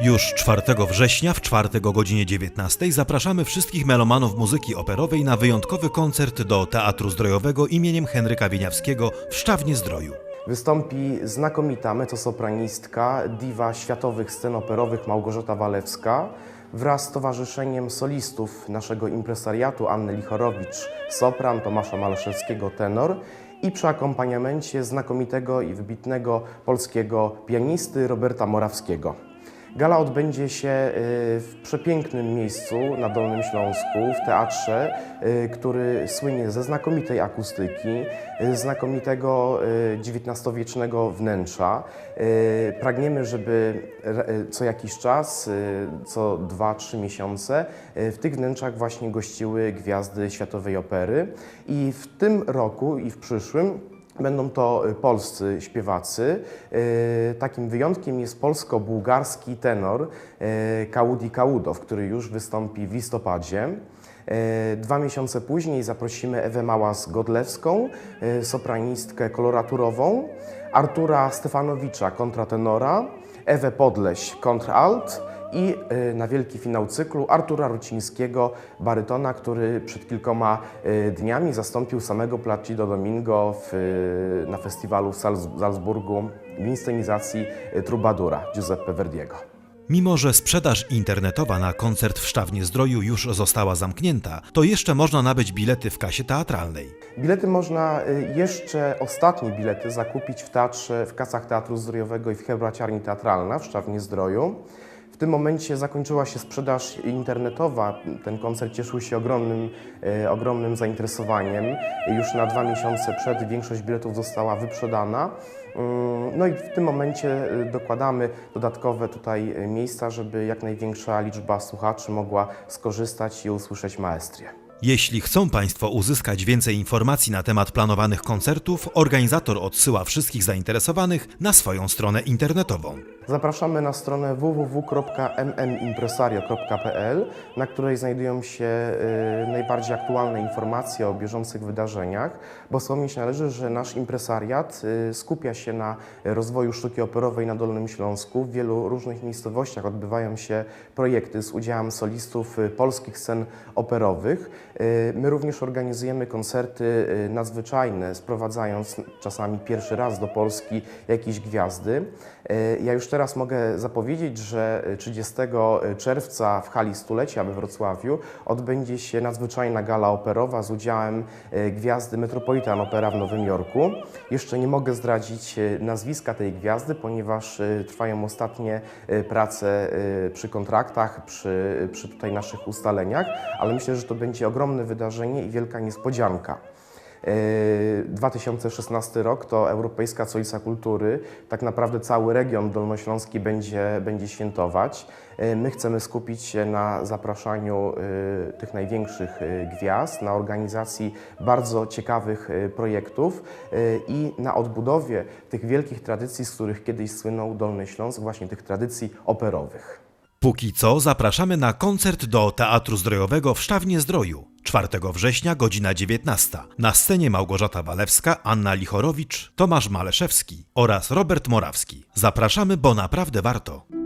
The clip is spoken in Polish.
Już 4 września w czwartek o godzinie 19 zapraszamy wszystkich melomanów muzyki operowej na wyjątkowy koncert do Teatru Zdrojowego imieniem Henryka Wieniawskiego w Szczawnie Zdroju. Wystąpi znakomita mezzosopranistka, diwa światowych scen operowych Małgorzata Walewska wraz z towarzyszeniem solistów naszego impresariatu Anny Lichorowicz, sopran, Tomasza Maleszewskiego, tenor i przy akompaniamencie znakomitego i wybitnego polskiego pianisty Roberta Morawskiego. Gala odbędzie się y, w przepięknym miejscu na Dolnym Śląsku, w teatrze, y, który słynie ze znakomitej akustyki, y, znakomitego XIX-wiecznego wnętrza. Pragniemy, żeby co jakiś czas, co 2-3 miesiące, w tych wnętrzach właśnie gościły gwiazdy światowej opery. I w tym roku i w przyszłym Będą to y, polscy śpiewacy. Y, Takim wyjątkiem jest polsko-bułgarski tenor y, Kaudi Kaudow, który już wystąpi w listopadzie. Y, Dwa miesiące później zaprosimy Ewę Małas-Godlewską, y, sopranistkę koloraturową, Artura Stefanowicza, kontratenora, Ewę Podleś, kontralt i y, na wielki finał cyklu Artura Rucińskiego, barytona, który przed kilkoma y, dniami zastąpił samego Placido Domingo w, y, na festiwalu w Salz- Salzburgu w inscenizacji Trubadura Giuseppe Verdiego. Mimo, że sprzedaż internetowa na koncert w Szczawnie Zdroju już została zamknięta, to jeszcze można nabyć bilety w kasie teatralnej. Bilety można jeszcze, ostatnie bilety zakupić w teatrze, w kasach Teatru Zdrojowego i w Hebraciarni Teatralna w Szczawnie Zdroju. W tym momencie zakończyła się sprzedaż internetowa. Ten koncert cieszył się ogromnym, y, ogromnym zainteresowaniem. Już na dwa miesiące przed większość biletów została wyprzedana. Mm, No i w tym momencie y, dokładamy dodatkowe tutaj y, miejsca, żeby jak największa liczba słuchaczy mogła skorzystać i usłyszeć maestrię. Jeśli chcą Państwo uzyskać więcej informacji na temat planowanych koncertów, organizator odsyła wszystkich zainteresowanych na swoją stronę internetową. Zapraszamy na stronę www.mmimpresario.pl, na której znajdują się y, najbardziej aktualne informacje o bieżących wydarzeniach, bo wspomnieć należy, że nasz impresariat y, skupia się na rozwoju sztuki operowej na Dolnym Śląsku. W wielu różnych miejscowościach odbywają się projekty z udziałem solistów y, polskich scen operowych. My również organizujemy koncerty nadzwyczajne, sprowadzając czasami pierwszy raz do Polski jakieś gwiazdy. Ja już teraz mogę zapowiedzieć, że 30 czerwca w hali stulecia we Wrocławiu odbędzie się nadzwyczajna gala operowa z udziałem y, gwiazdy Metropolitan Opera w Nowym Jorku. Jeszcze nie mogę zdradzić nazwiska tej gwiazdy, ponieważ trwają ostatnie prace przy kontraktach, przy, przy tutaj naszych ustaleniach, ale myślę, że to będzie ogromne wydarzenie i wielka niespodzianka. Yy, 2016 rok to Europejska Stolica Kultury. Tak naprawdę cały region dolnośląski będzie, będzie świętować. Yy, My chcemy skupić się na zapraszaniu yy, tych największych gwiazd, na organizacji bardzo ciekawych projektów i na odbudowie tych wielkich tradycji, z których kiedyś słynął Dolny Śląsk, właśnie tych tradycji operowych. Póki co zapraszamy na koncert do Teatru Zdrojowego w Szczawnie Zdroju. 4 września, godzina 19. Na scenie Małgorzata Walewska, Anna Lichorowicz, Tomasz Maleszewski oraz Robert Morawski. Zapraszamy, bo naprawdę warto.